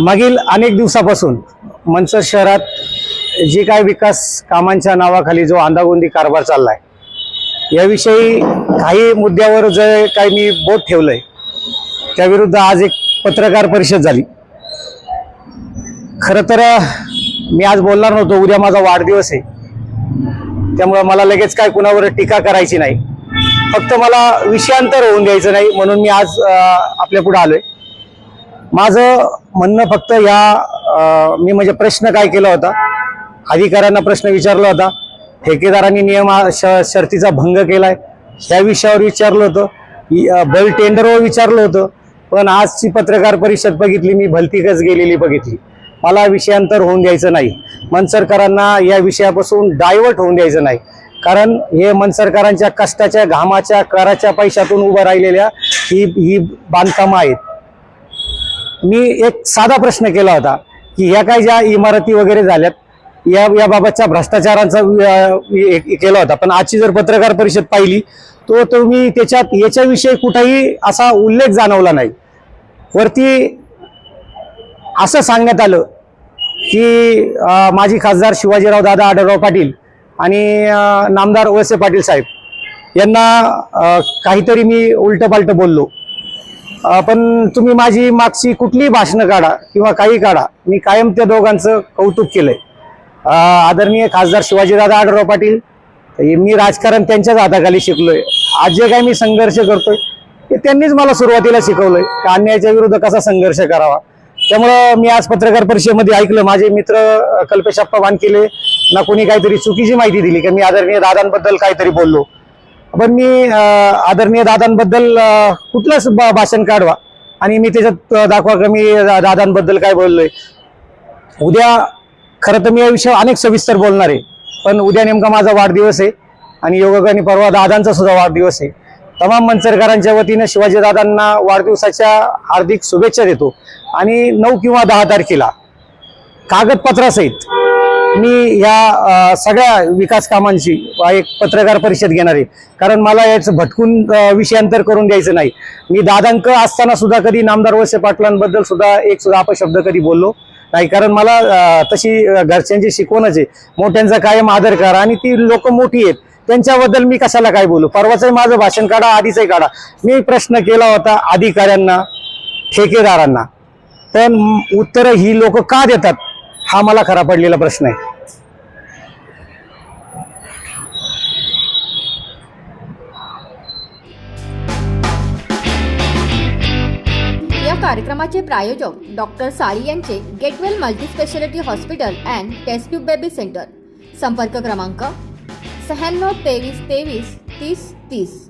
मागील अनेक दिवसापासून मनसर शहरात जे काय विकास कामांच्या नावाखाली जो अंदागोंदी कारभार चाललाय याविषयी काही मुद्द्यावर जे काही मी बोट ठेवलंय त्याविरुद्ध आज एक पत्रकार परिषद झाली. खरं तर मी आज बोलणार नव्हतो उद्या माझा वाढदिवस आहे. त्यामुळं मला लगेच काय कुणावर टीका करायची नाही. फक्त मला विषयांतर होऊन द्यायचं नाही म्हणून मी आज आपल्या पुढे आलोय. माझं म्हणणं फक्त या मी म्हणजे प्रश्न काय केला होता अधिकाऱ्यांना प्रश्न विचारला होता ठेकेदारांनी नियम श- शर्तीचा भंग केलाय ह्या विषयावर विचारलं होतं बल टेंडरवर विचारलं होतं पण आजची पत्रकार परिषद बघितली मी भलतीकच गेलेली बघितली. मला विषयांतर होऊन द्यायचं नाही. मनसरकरांना या विषयापासून डायव्हर्ट होऊन द्यायचं नाही. कारण हे मनसरकरांच्या कष्टाच्या घामाच्या कराच्या पैशातून उभं राहिलेल्या ही ही बांधकामं आहेत. मी एक साधा प्रश्न केला होता की ह्या काय ज्या इमारती वगैरे झाल्यात या याबाबतच्या भ्रष्टाचारांचा केला होता. पण आजची जर पत्रकार परिषद पाहिली तो तुम्ही त्याच्यात याच्याविषयी कुठेही असा उल्लेख जाणवला नाही. वरती असं सांगण्यात आलं की माजी खासदार शिवाजीराव दादा आढळराव पाटील आणि नामदार ओसे पाटील साहेब यांना काहीतरी मी उलटं पालटं बोललो. पण तुम्ही माझी मागची कुठलीही भाषणं काढा किंवा काही काढा. मी कायम त्या दोघांचं कौतुक केलंय. आदरणीय खासदार शिवाजीदादा आढळराव पाटील मी राजकारण त्यांच्याच हाताखाली शिकलोय. आज जे काय मी संघर्ष करतोय ते त्यांनीच मला सुरुवातीला शिकवलंय की अन्यायाच्या विरुद्ध कसा संघर्ष करावा. त्यामुळं मी आज पत्रकार परिषदेमध्ये ऐकलं. माझे मित्र अं, कल्पेशप्पा वानकिले ना कोणी काहीतरी चुकीची माहिती दिली की मी आदरणीय दादांबद्दल काहीतरी बोललो. पण मी आदरणीय दादांबद्दल कुठलंच भा- भाषण काढवा? आणि मी त्याच्यात दाखवा का मी दा- दादांबद्दल काय बोललोय. उद्या खरं तर मी या विषयावर अनेक सविस्तर बोलणार आहे पण उद्या नेमका माझा वाढदिवस आहे आणि योगाने परवा दादांचा सुद्धा वाढदिवस आहे. तमाम मंचरकरांच्या वतीनं शिवाजी दादांना वाढदिवसाच्या हार्दिक शुभेच्छा देतो. आणि नऊ किंवा दहा तारखेला कागदपत्रासहित मी या सगळ्या विकास कामांशी एक पत्रकार परिषद घेणार आहे. कारण मला याचं भटकून विषयांतर करून द्यायचं नाही. मी दादांक असताना सुद्धा कधी नामदार वळसे पाटलांबद्दल सुद्धा एक सुद्धा अपशब्द कधी बोललो नाही. कारण मला तशी घरच्यांची शिकवणच आहे. मोठ्यांचा कायम आदर करा आणि ती लोक मोठी आहेत. त्यांच्याबद्दल मी कशाला काय बोलू? परवाचंही माझं भाषण काढा आधीचंही काढा. मी प्रश्न केला होता अधिकाऱ्यांना ठेकेदारांना. पण उत्तरं ही लोक का देतात? हा मला खरा पडलेला प्रश्न आहे. या कार्यक्रमाचे प्रायोजक डॉक्टर साळी यांचे get well multispeciality hospital and test tube baby centre. संपर्क क्रमांक शहाण्णव तेवीस तेवीस तीस तीस.